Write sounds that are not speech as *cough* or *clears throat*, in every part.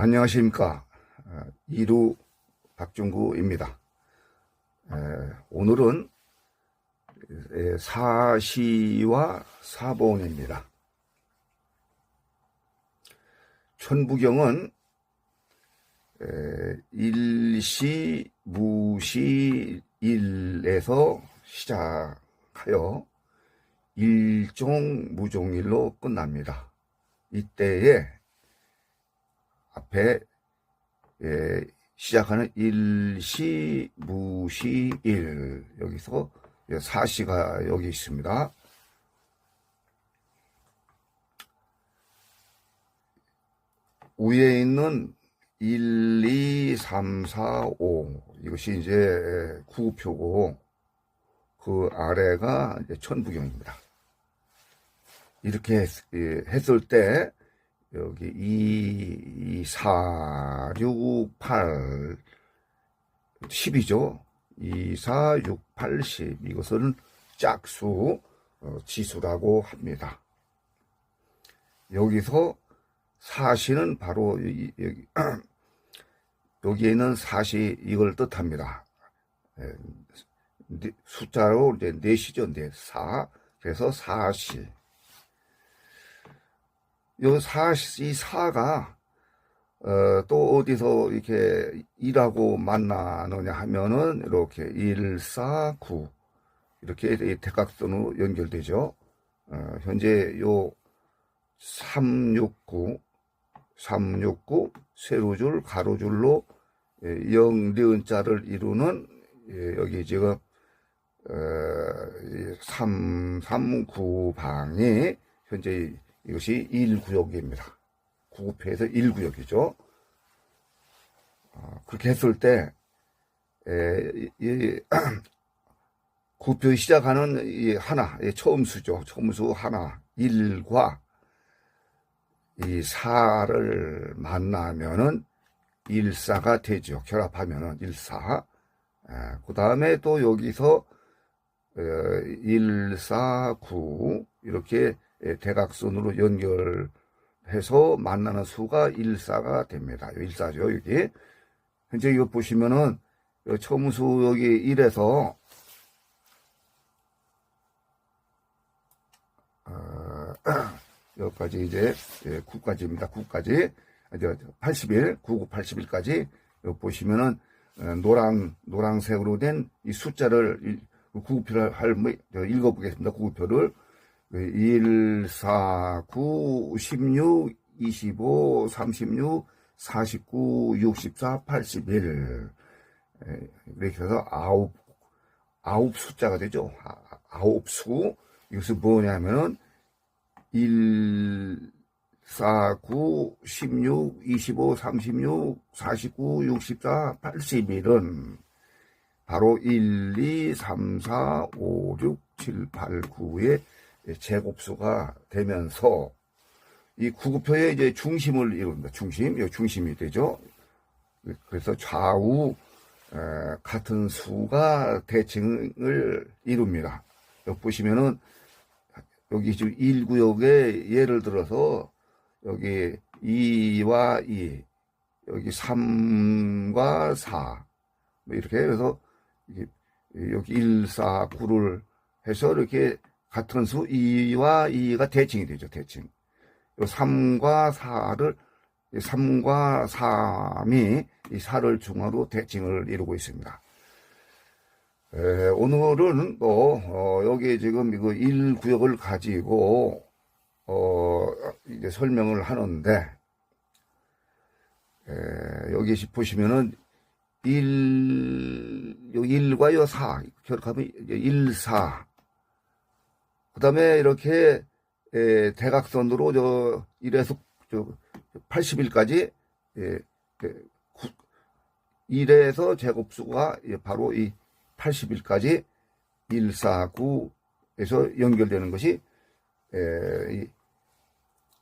안녕하십니까. 어, 이루 박중구입니다. 에, 오늘은 에, 사시와 사본입니다. 천부경은 에, 일시, 무시, 일에서 시작하여 일종, 무종일로 끝납니다. 이때에 앞에 예, 시작하는 일시, 무시, 일 여기서 예, 사시가 여기 있습니다. 위에 있는 1, 2, 3, 4, 5 이것이 이제 구표고 그 아래가 천부경입니다. 이렇게 했, 예, 했을 때 여기 2, 2, 4, 6, 8, 10이죠. 2, 4, 6, 8, 10. 이것은 짝수 어, 지수라고 합니다. 여기서 사시는 바로 이- 여기, *clears throat* 여기에 있는 사시 이걸 뜻합니다. 예, 네- 숫자로 이제 넷이죠. 넷, 사. 그래서 사시. 요 사, 이 사가, 어, 또 어디서 이렇게 일하고 만나느냐 하면은 이렇게 일, 사, 구. 이렇게 이 대각선으로 연결되죠. 어, 현재 요 369, 369, 세로줄, 가로줄로 예, 영, 리은 자를 이루는 예, 여기 지금 어, 339방이 현재 이것이 1구역입니다. 구급회에서 1구역이죠. 어, 그렇게 했을 때, 에, 이, 이, *clears throat* 구표 시작하는 이 하나, 이 처음수죠. 처음수 하나, 1과 이 4를 만나면은 1사가 되죠. 결합하면은 1사. 그 다음에 또 여기서 1, 4, 9 이렇게 예, 대각선으로 연결해서 만나는 수가 1사가 됩니다. 1사죠, 여기. 현재 이거 보시면은 요 처음수 여기 1에서 어, 여기까지 이제 9까지입니다. 9까지 81, 99, 81까지 여기 보시면은 어, 노랑 노랑색으로 된 이 숫자를 구구표를 할 뭐, 저 읽어보겠습니다. 구구표를 1, 4, 9, 16, 25, 36, 49, 64, 81 에, 이렇게 해서 아홉 아홉 숫자가 되죠. 아, 아홉 수 이것은 뭐냐면은 1, 4, 9, 16, 25, 36, 49, 64, 81은 바로 1, 2, 3, 4, 5, 6, 7, 8, 9의 제곱수가 되면서 이 구급표의 이제 중심을 이룹니다. 중심, 이 중심이 되죠. 그래서 좌우 에, 같은 수가 대칭을 이룹니다. 여기 보시면은 여기 지금 1구역에 예를 들어서 여기 2와 2, 여기 3과 4, 뭐 이렇게 해서 여기 1, 4, 9를 해서 이렇게 같은 수 2와 2가 대칭이 되죠, 대칭. 요 3과 4를 3과 3이 이 4를 중앙으로 대칭을 이루고 있습니다. 에, 오늘은 또 어, 여기 지금 이거 1 구역을 가지고 어, 이제 설명을 하는데 에, 여기 보시면은 1, 요 1과 요 4, 결합하면 1, 4. 그 다음에 이렇게, 에, 대각선으로 저, 1에서 저 80일까지, 예, 1에서 제곱수가 예, 바로 이 80일까지 1, 4, 9에서 연결되는 것이, 에, 이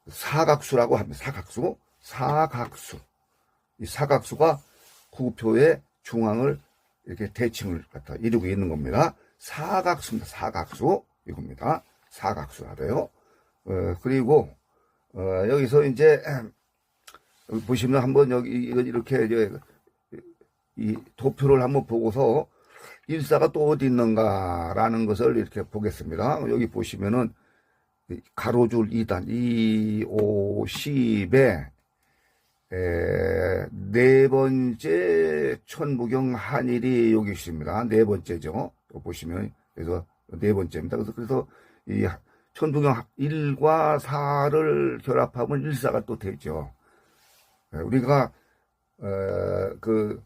사각수라고 합니다. 사각수. 사각수. 이 사각수가 구표의 중앙을 이렇게 대칭을 갖다 이루고 있는 겁니다. 사각수입니다. 사각수. 이겁니다. 사각수라래요. 어, 그리고, 어, 여기서 이제, *clears throat* 보시면 한번 여기 이거 이렇게 이 도표를 한번 보고서 일사가 또 어디 있는가라는 것을 이렇게 보겠습니다. 여기 보시면은 이 가로줄 2단 2, 5, 10에 에, 네 번째 천부경 한일이 여기 있습니다. 네 번째죠. 또 보시면 그래서 네 번째입니다. 그래서 그래서 이 천부경 1과 4를 결합하면 일사가 또 되죠. 에, 우리가 어, 그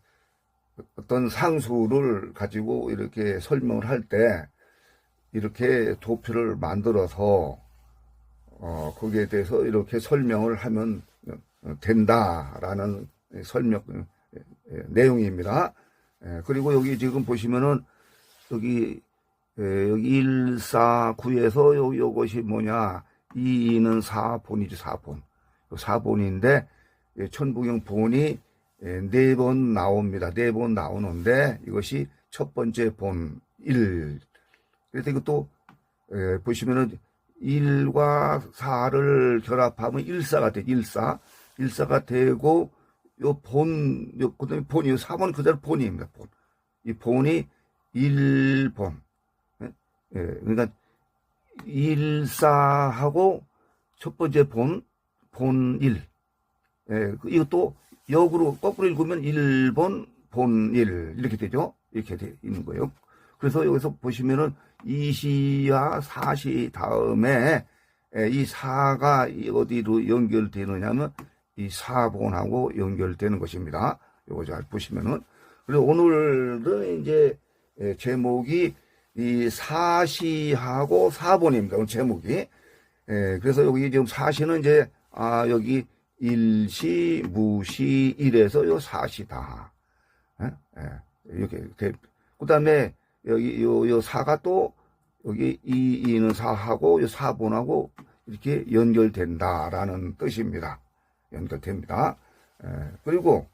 어떤 상수를 가지고 이렇게 설명을 할 때 이렇게 도표를 만들어서 어, 거기에 대해서 이렇게 설명을 하면 어, 된다라는 설명 어, 예, 내용입니다. 예, 그리고 여기 지금 보시면은 여기 예, 여기 1, 4, 9에서 요, 요것이 뭐냐 2, 2는 4본이죠 4본 4본인데 예, 천부경 본이 네 번 나옵니다. 네 번 나오는데 이것이 첫 번째 본 1. 그래서 이것도 에, 보시면은 1과 4를 결합하면 1사가 돼. 1사. 1사가 되고 요 본, 요 그 다음에 본이 4번 그대로 본입니다. 본. 이 본이 1본. 예? 예, 그러니까 1사하고 첫 번째 본, 본 1. 예, 그 이것도 역으로 거꾸로 읽으면 1번 본1 이렇게 되죠. 이렇게 돼 있는 거예요. 그래서 여기서 보시면은 2시와 4시 다음에 에, 이 4가 어디로 연결되느냐면 이 4본하고 연결되는 것입니다. 요거 잘 보시면은. 그리고 오늘은 이제 에, 제목이 이 4시하고 4본입니다. 오늘 제목이. 에, 그래서 여기 지금 4시는 이제 아 여기 일시, 무시, 일에서 요 사시다. 예? 예. 이렇게. 그 다음에 여기 요, 요 사가 또 여기 이, 이는 사하고 요 사본하고 이렇게 연결된다라는 뜻입니다. 연결됩니다. 예. 그리고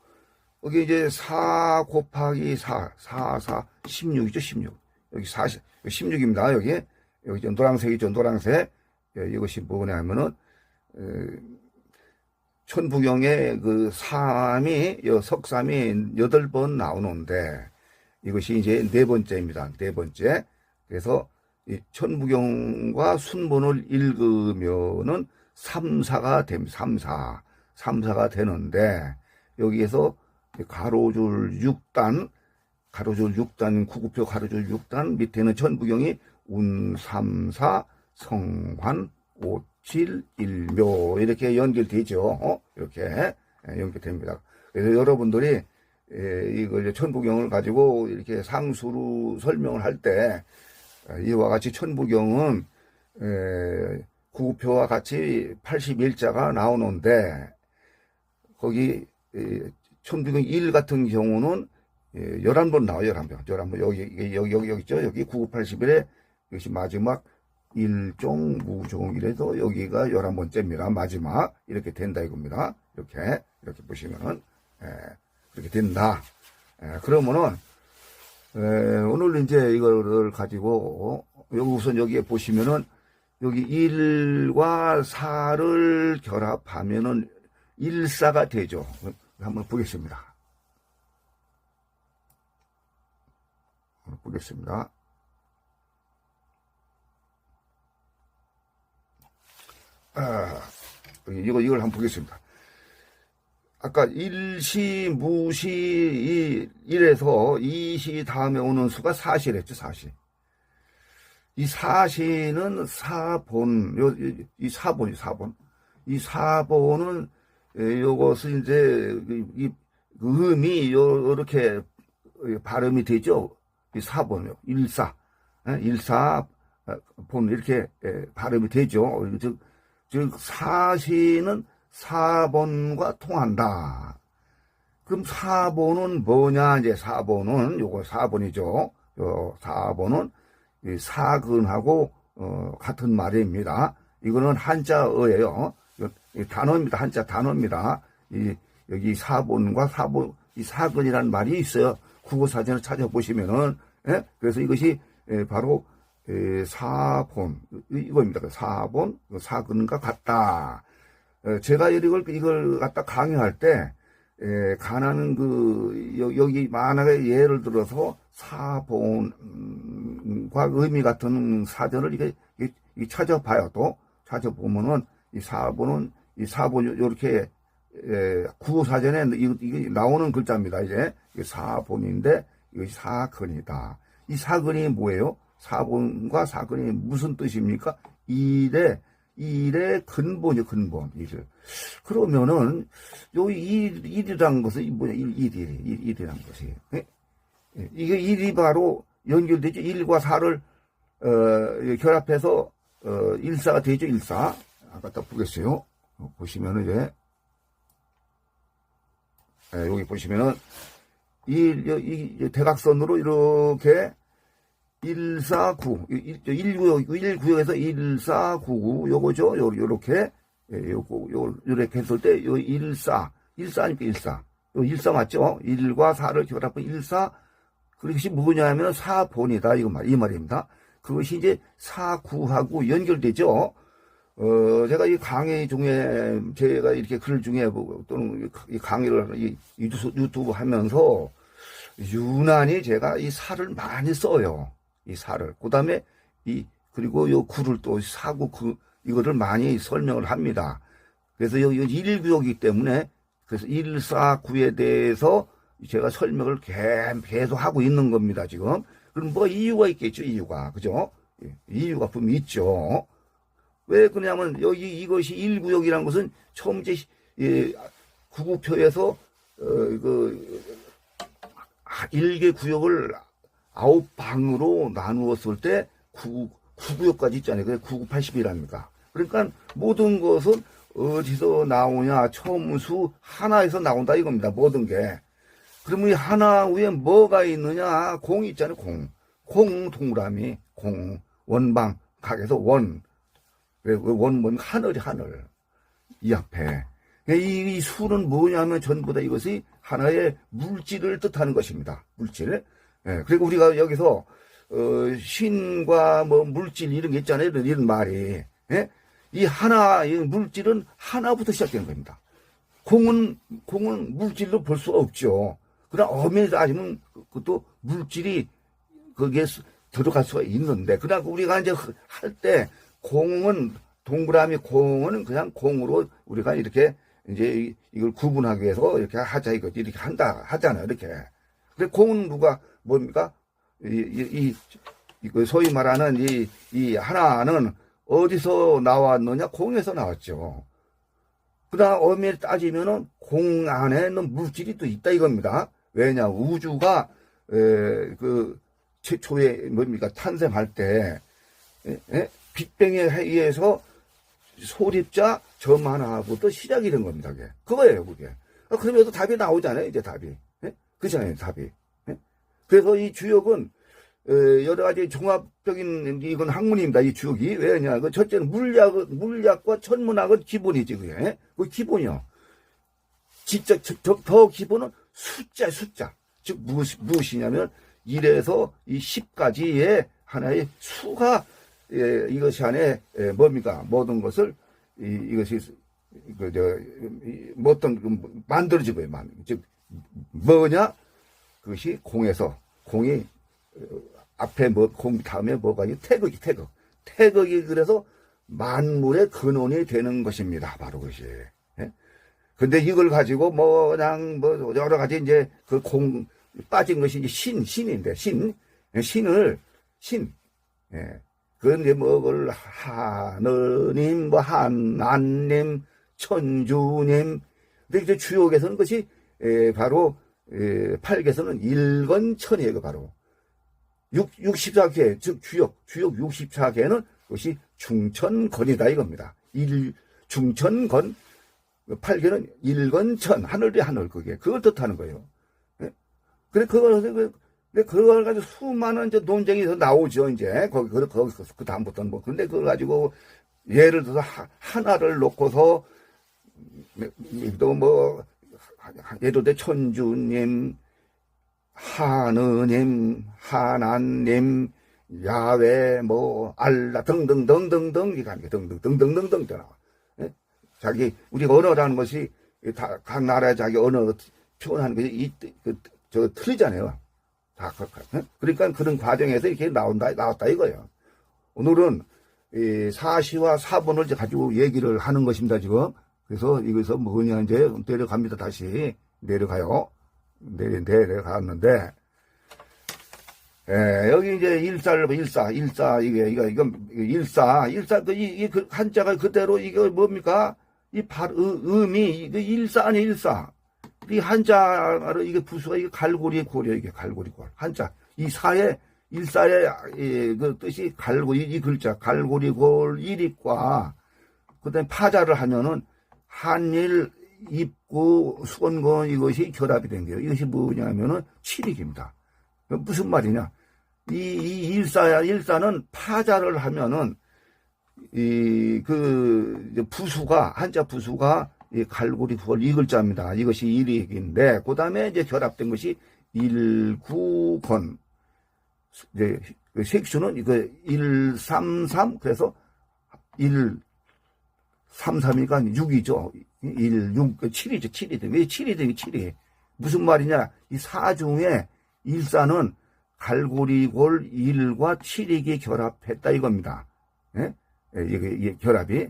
여기 이제 4 곱하기 4, 4, 4, 16이죠, 16. 여기 40, 16입니다. 여기. 여기 좀 노란색이죠, 노란색. 예, 이것이 뭐냐면은, 에, 천부경의 그 삼이, 여 석삼이 여덟 번 나오는데, 이것이 이제 네 번째입니다. 네 번째. 그래서 이 천부경과 순본을 읽으면은 삼사가 됩니다. 삼사. 삼사가 되는데, 여기에서 가로줄 6단, 가로줄 6단, 구구표 가로줄 6단, 밑에는 천부경이 운 삼 사, 성환, 오, 질, 일묘 이렇게 연결되죠. 어? 이렇게 예, 연결됩니다. 그래서 여러분들이 예, 이걸 천부경을 가지고 이렇게 상수로 설명을 할 때 이와 같이 천부경은 예, 구표와 같이 81자가 나오는데 거기 천부경 1 같은 경우는 11번 나와요. 11번. 11번. 여기 여기 여기 여기 있죠. 여기 9981에 이것이 마지막 일종, 무종 이래서 여기가 열한 번째입니다. 마지막 이렇게 된다 이겁니다. 이렇게 이렇게 보시면은 예, 그렇게 된다. 예, 그러면은 예, 오늘 이제 이거를 가지고 여기 우선 여기에 보시면은 여기 1과 4를 결합하면은 일사가 되죠. 한번 보겠습니다. 한번 보겠습니다. 아, 이거, 이걸 한번 보겠습니다. 아까 일시, 무시, 이래서 이시 다음에 오는 수가 사시랬죠, 사시. 이 사시는 사본, 요, 이 사본이 사본. 이 사본은, 요것은 이제, 이, 음이 요렇게 발음이 되죠. 이 사본요. 일사. 일사, 본, 이렇게 발음이 되죠. 즉, 즉 사시는 4번과 통한다. 그럼 4번은 뭐냐? 이제 4번은 요거 4번이죠. 요 4번은 사근하고 어, 같은 말입니다. 이거는 한자어예요. 단어입니다. 한자 단어입니다. 이 여기 4번과 4번 이 사근이라는 말이 있어요. 국어 사전을 찾아보시면은 예? 그래서 이것이 예, 바로 에, 사본 이거입니다. 그 사본 사근과 같다. 어, 제가 이걸, 이걸 갖다 강의할 때, 에, 가나는 그, 여- 여기 만약에 예를 들어서 사본과 의미 같은 사전을 이게- 이게 찾아봐요 또. 찾아보면은 이 사본은, 이 사본, 요렇게, 에, 구사전에 이게 나오는 글자입니다. 이제. 사본인데, 이것이 사건이다. 이 사건이 뭐예요? 사본과 사건이 무슨 뜻입니까? 일의, 일의 근본이요, 근본. 일. 그러면은, 요 일, 일이란 것은, 이 뭐냐, 일, 일, 일, 일, 일이란 것이. 예? 예, 이게 일이 바로 연결되죠. 일과 사를, 어, 결합해서, 어, 일사가 되죠, 일사. 아까 딱 보겠어요. 어, 보시면은 이제, 예, 여기 보시면은, 일, 여- 이, 이 대각선으로 이렇게, 149, 1구역, 1구역에서 1499, 요거죠. 요, 요렇게, 예, 요거, 요, 요렇게 했을 때, 요 14, 14니까 14. 요 14 맞죠? 1과 4를 결합한 14. 그것이 뭐냐면 4본이다. 이거 말, 이 말입니다. 그것이 이제 49하고 연결되죠. 어, 제가 이 강의 중에, 제가 이렇게 글 중에, 뭐, 또는 이 강의를, 이 유튜브, 유튜브 하면서, 유난히 제가 이 살을 많이 써요. 이 살을. 그 다음에 이, 그리고 요 구를 또 사고 그, 이거를 많이 설명을 합니다. 그래서 여기 1구역이기 때문에, 그래서 149에 대해서 제가 설명을 개- 계속 하고 있는 겁니다, 지금. 그럼 뭐 이유가 있겠죠, 이유가. 그죠? 예, 이유가 분명히 있죠. 왜 그러냐면 여기 이것이 1구역이라는 것은 처음 이제 예, 구구표에서 어, 그 아, 일개 구역을 아홉 방으로 나누었을 때 구, 구구역까지 있잖아요. 그게 9980이랍니까. 그러니까 모든 것은 어디서 나오냐, 처음수 하나에서 나온다 이겁니다. 모든 게. 그러면 이 하나 위에 뭐가 있느냐? 공이 있잖아요, 공. 공 동그라미, 공. 원방, 각에서 원. 왜, 왜 원, 원, 하늘이 하늘. 이 앞에. 이, 이 수는 뭐냐면 전부 다 이것이 하나의 물질을 뜻하는 것입니다. 물질. 예, 그리고 우리가 여기서, 어, 신과 뭐 물질 이런 게 있잖아요. 이런, 이런 말이. 예? 이 하나, 이 물질은 하나부터 시작되는 겁니다. 공은, 공은 물질로 볼수 없죠. 그러나 엄연히 따지면 그것도 물질이 거기에 수- 들어갈 수가 있는데, 그러나 우리가 이제 할 때 공은 동그라미 공은 그냥 공으로 우리가 이렇게 이제 이- 이걸 구분하기 위해서 이렇게 하자 이거 이렇게 한다 하잖아요 이렇게. 근데 공은 누가 뭡니까? 이, 이, 이 이거 소위 말하는 이, 이 하나는 어디서 나왔느냐? 공에서 나왔죠. 그다음 엄밀히 따지면은 공 안에 는 물질이 또 있다 이겁니다. 왜냐 우주가 에, 그 최초에 뭡니까 탄생할 때 에? 에? 빅뱅에 의해서 소립자 점 하나부터 시작이 된 겁니다. 그게 그거예요, 그게. 아, 그러면서 답이 나오잖아요, 이제 답이. 예? 그잖아요, 답이. 예? 그래서 이 주역은 어, 여러 가지 종합적인 이건 학문입니다. 이 주역이 왜냐? 그 첫째는 물리학, 물리학과 천문학은 기본이지 그게. 그 기본이요. 진짜 저- 저- 더 기본은 숫자, 숫자. 즉 무엇, 무엇이냐면 1에서 이 10까지의 하나의 수가 예, 이것이 안에 예, 뭡니까? 모든 것을 이, 이것이 그저 어떤 그 만들어지고요. 만. 즉 뭐냐? 그것이 공에서 공이 어, 앞에 뭐 공 다음에 뭐가 있 태극이 태극. 태극이 그래서 만물의 근원이 되는 것입니다. 바로 그것이. 예? 근데 이걸 가지고 뭐 그냥 뭐 여러 가지 이제 그 공 빠진 것이 이제 신 신인데 신 예, 신을 신 예. 그런데 뭐 그걸 하느님 뭐 하나님 천주님. 근데 이제 주역에서는 것이 에, 바로 에, 팔계에서는 일건천이에요 그 바로. 6, 64개 즉 주역 주역 64개는 그것이 중천건이다 이겁니다. 일 중천건 팔개는 일건천 하늘이 하늘 그게 그걸 뜻하는 거예요. 예? 그래 그걸 그 근데 그걸 가지고 수많은 이제 논쟁이 더 나오죠 이제 거기 그, 그, 그 다음부터는 뭐 근데 그걸 가지고 예를 들어서 하, 하나를 놓고서 또 뭐 예를 들어 천주님 하느님 하나님 야외 뭐 알라 등등등등등 아니게 등등등등등등 나와. 자기 우리가 언어라는 것이 다 각 나라의 자기 언어 표현하는 것이 이, 그, 저 틀리잖아요. 다 각각. 응? 그러니까 그런 과정에서 이렇게 나온다 나왔다 이거예요. 오늘은 이 사시와 사본을 가지고 얘기를 하는 것입니다 지금. 그래서 이것서 뭐냐 이제 내려갑니다 다시 내려가요. 내려 내려갔는데 예, 여기 이제 일사를 일사, 일사, 이게, 이거, 이거, 일사, 일사, 그, 이, 이, 그, 한자가 그대로, 이거 뭡니까? 이 발, 의, 음이, 이거 일사 아니 일사. 이 한자로, 이게 부수가, 이게 갈고리 고려, 이게 갈고리 골. 한자. 이 사의, 일사의, 이, 그 뜻이 갈고리, 이 글자, 갈고리 골, 일익과, 그 다음에 파자를 하면은, 한일, 입구, 수건건 이것이 결합이 된 거예요. 이것이 뭐냐면은, 칠익입니다. 무슨 말이냐? 이, 이 일사야, 일사는 파자를 하면은, 이, 그, 부수가, 한자 부수가 이 갈고리 구월 이 글자입니다. 이것이 일익인데, 그 다음에 이제 결합된 것이 일구건. 이제 그 색수는 이거 133, 그래서 1, 3, 3이니까 6이죠. 1, 6, 7이죠. 7이죠. 왜 7이죠? 7이. 무슨 말이냐? 이 사중에 일사는 갈고리골 1과 7익이 결합했다 이겁니다. 예? 예, 이게, 이게 결합이.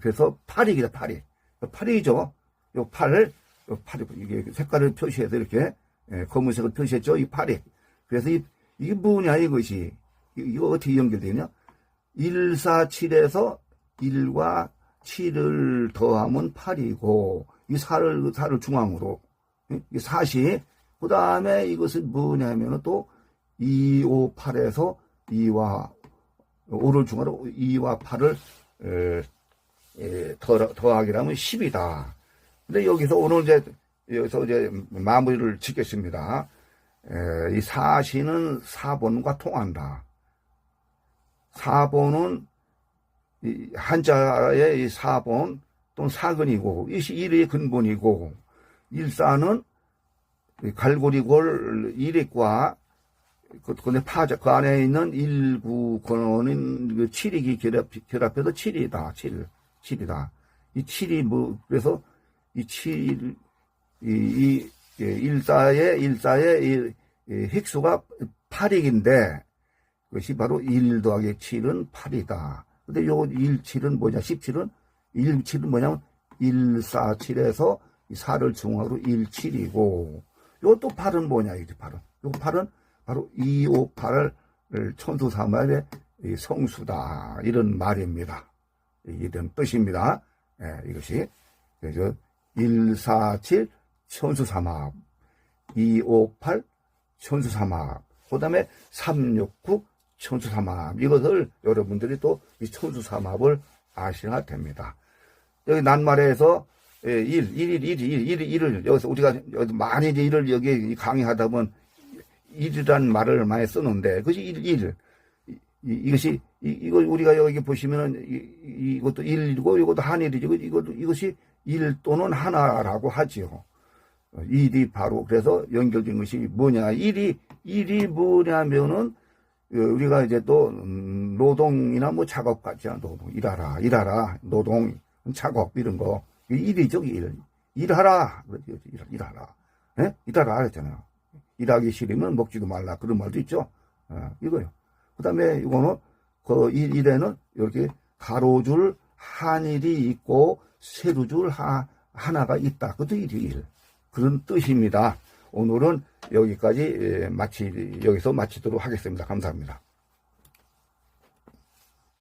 그래서 8익이다, 8익. 8익이죠. 요 8을, 요 8, 이게 색깔을 표시해서 이렇게, 예, 검은색을 표시했죠. 이 8익. 그래서 이, 이게 뭐냐, 이것이. 이- 이거 어떻게 연결되냐? 1, 4, 7에서 1과 7을 더하면 8이고, 이 4를, 4를 중앙으로, 예? 이 4시, 그 다음에 이것은 뭐냐면은 또 2, 5, 8에서 2와 5를 중앙으로 2와 8을 에, 에, 더, 더하기라면 10이다. 근데 여기서 오늘 이제 여기서 이제 마무리를 짓겠습니다. 에, 이 사시는 사본과 통한다. 사본은 이 한자의 이 사본 또는 사근이고 이것이 일의 근본이고 일사는 이 갈고리골 일익과 그, 근데 파자, 그 안에 있는 일구 권원인 그 칠익이 결합, 결합해서 칠이다, 칠, 칠이다. 이 칠이 뭐, 그래서 이 칠, 이, 이, 예, 일사의, 일사의 이, 이 획수가 8익인데, 그것이 바로 1 더하기 7은 8이다. 근데 요 1, 7은 뭐냐, 17은, 1, 7은 뭐냐면, 1, 4, 7에서 4를 중앙으로 1, 7이고, 요 또 8은 뭐냐, 이게 8은. 요 8은 바로 2, 5, 8을 천수 삼합의 이 성수다. 이런 말입니다. 이런 뜻입니다. 예, 이것이. 그래서 1, 4, 7 천수 삼합. 2, 5, 8 천수 삼합. 그 다음에 3, 6, 9 천수 삼합. 이것을 여러분들이 또 이 천수 삼합을 아셔야 됩니다. 여기 낱말에서 예, 1, 1, 1, 1, 1, 1, 1을 여기서 우리가 많이 이제 일을 여기 강의하다 보면 일이란 말을 많이 쓰는데 그것이 일, 일. 이, 이것이 이, 이거 우리가 여기 보시면은 이, 이것도 일이고 이것도 한일이고 이것도 이것이 일 또는 하나라고 하지요. 어, 일이 바로 그래서 연결된 것이 뭐냐. 일이 일이 뭐냐면은 어, 우리가 이제 또 음, 노동이나 뭐 작업 않아 노동. 일하라 일하라. 노동 작업 이런 거. 일이죠 일. 일하라. 일하라. 예? 일하라 그랬잖아요. 일하기 싫으면 먹지도 말라. 그런 말도 있죠. 어, 이거요. 그 다음에 이거는 그 일, 일에는 이렇게 가로줄 한일이 있고 세로줄 하, 하나가 있다. 그것도 일이 일. 그런 뜻입니다. 오늘은 여기까지 예, 마치 여기서 마치도록 하겠습니다. 감사합니다.